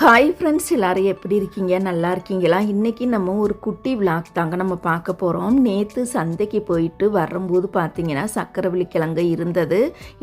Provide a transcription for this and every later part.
Hi friends எல்லாரும் எப்படி இருக்கீங்க? நல்லா இருக்கீங்களா? இன்றைக்கி நம்ம ஒரு குட்டி விளாக் தாங்க நம்ம பார்க்க போகிறோம் நேற்று சந்தைக்கு போயிட்டு வரும்போது பார்த்தீங்கன்னா சக்கரவள்ளி கிழங்கு இருந்தது.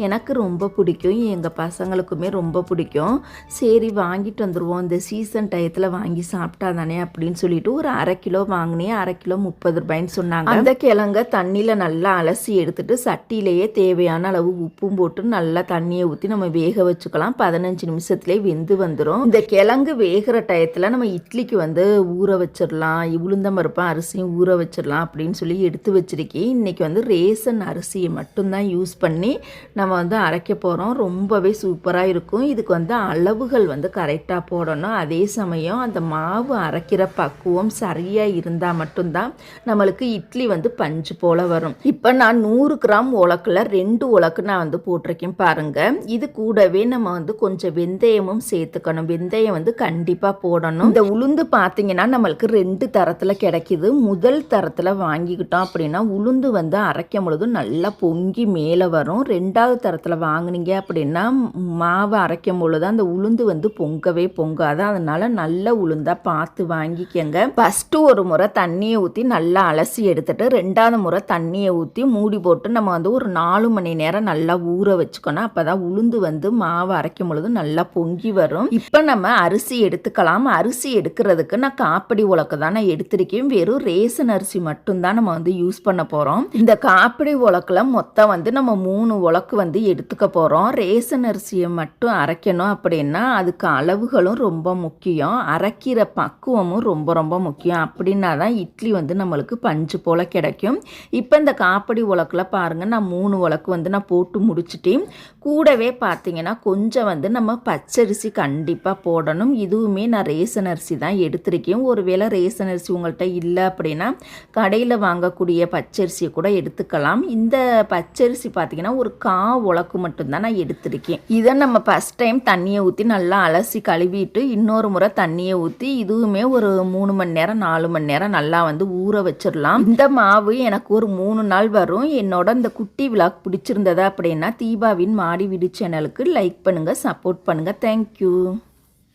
எனக்கு ரொம்ப பிடிக்கும். எங்கள் பசங்களுக்குமே ரொம்ப பிடிக்கும். சரி வாங்கிட்டு வந்துடுவோம் இந்த சீசன் டயத்தில் வாங்கி சாப்பிட்டா தானே அப்படின்னு சொல்லிட்டு ஒரு அரை கிலோ வாங்கினேன். அரை கிலோ முப்பது ரூபாய்ன்னு சொன்னாங்க. அந்த கிழங்க தண்ணியில் நல்லா அலசி எடுத்துட்டு சட்டியிலேயே தேவையான அளவு உப்பும் போட்டு நல்லா தண்ணியை ஊற்றி நம்ம வேக வச்சுக்கலாம். பதினஞ்சு நிமிஷத்துலேயே வெந்து வந்துடும் இந்த கிழங்கு வேகிற டயத்தில் நம்ம இட்லிக்கு வந்து ஊற வச்சிடலாம் உளுந்தம் பருப்பும் அரிசியும் ஊற வச்சிடலாம் அப்படின்னு சொல்லி எடுத்து வச்சுருக்கேன். இன்றைக்கி வந்து ரேசன் அரிசியை மட்டும்தான் யூஸ் பண்ணி நம்ம வந்து அரைக்க போகிறோம் ரொம்பவே சூப்பராக இருக்கும். இதுக்கு வந்து அளவுகள் வந்து கரெக்டாக போடணும். அதே சமயம் அந்த மாவு அரைக்கிற பக்குவம் சரியாக இருந்தால் மட்டும்தான் நம்மளுக்கு இட்லி வந்து பஞ்சு போல் வரும். இப்போ நான் நூறு கிராம் உலக்கில் ரெண்டு உலக்கு நான் வந்து போட்டிருக்கேன் பாருங்கள் இது கூடவே நம்ம வந்து கொஞ்சம் வெந்தயமும் சேர்த்துக்கணும். வெந்தயம் வந்து கண்டிப்பாக போடணும். இந்த உளுந்து பார்த்தீங்கன்னா நம்மளுக்கு ரெண்டு தரத்தில் கிடைக்கிது. முதல் தரத்தில் வாங்கிக்கிட்டோம் அப்படின்னா உளுந்து வந்து அரைக்கும் பொழுது நல்லா பொங்கி மேலே வரும். ரெண்டாவது தரத்தில் வாங்கினீங்க அப்படின்னா மாவை அரைக்கும் பொழுது அந்த உளுந்து வந்து பொங்கவே பொங்காது. அதனால நல்ல உளுந்தாக பார்த்து வாங்கிக்கங்க. ஃபஸ்ட்டு ஒரு முறை தண்ணியை ஊற்றி நல்லா அலசி எடுத்துட்டு ரெண்டாவது முறை தண்ணியை ஊற்றி மூடி போட்டு நம்ம வந்து ஒரு நாலு மணி நேரம் நல்லா ஊற வச்சுக்கணும். அப்போ தான் உளுந்து வந்து மாவு அரைக்கும் பொழுது நல்லா பொங்கி வரும். இப்போ நம்ம அரிசி எடுத்துக்கலாம். அரிசி எடுக்கிறதுக்கு நான் காப்படி உலக்கு தான் நான் எடுத்திருக்கேன். வெறும் ரேசன் அரிசி மட்டும்தான் நம்ம வந்து யூஸ் பண்ண போகிறோம் இந்த காப்படி உலக்கில் மொத்தம் வந்து நம்ம மூணு உலக்கு வந்து எடுத்துக்க போகிறோம் ரேசன் அரிசியை மட்டும் அரைக்கணும் அப்படின்னா அதுக்கு அளவுகளும் ரொம்ப முக்கியம். அரைக்கிற பக்குவமும் ரொம்ப ரொம்ப முக்கியம். அப்படின்னா தான் இட்லி வந்து நம்மளுக்கு பஞ்சு போல் கிடைக்கும். இப்போ இந்த காப்படி உலக்கில் பாருங்கள் நான் மூணு உலக்கு வந்து நான் போட்டு முடிச்சிட்டேன். கூடவே பார்த்தீங்கன்னா கொஞ்சம் வந்து நம்ம பச்சரிசி கண்டிப்பாக போடணும். இதுவுமே நான் ரேசன் அரிசி தான் எடுத்திருக்கேன். ஒருவேளை ரேசன் அரிசி உங்கள்கிட்ட இல்லை அப்படின்னா கடையில் வாங்கக்கூடிய பச்சரிசியை கூட எடுத்துக்கலாம். இந்த பச்சரிசி பார்த்திங்கன்னா ஒரு கா உலக்கு மட்டும்தான் நான் எடுத்திருக்கேன். இதை நம்ம ஃபஸ்ட் டைம் தண்ணியை ஊற்றி நல்லா அலசி கழுவிட்டு இன்னொரு முறை தண்ணியை ஊற்றி இதுவுமே ஒரு மூணு மணி நேரம் நாலு மணி நேரம் நல்லா வந்து ஊற வச்சிடலாம். இந்த மாவு எனக்கு ஒரு மூணு நாள் வரும். என்னோட இந்த குட்டி விழாக் பிடிச்சிருந்ததா அப்படின்னா தீபாவின் மாடி வீடு சேனலுக்கு லைக் பண்ணுங்கள் சப்போர்ட் பண்ணுங்கள் தேங்க்யூ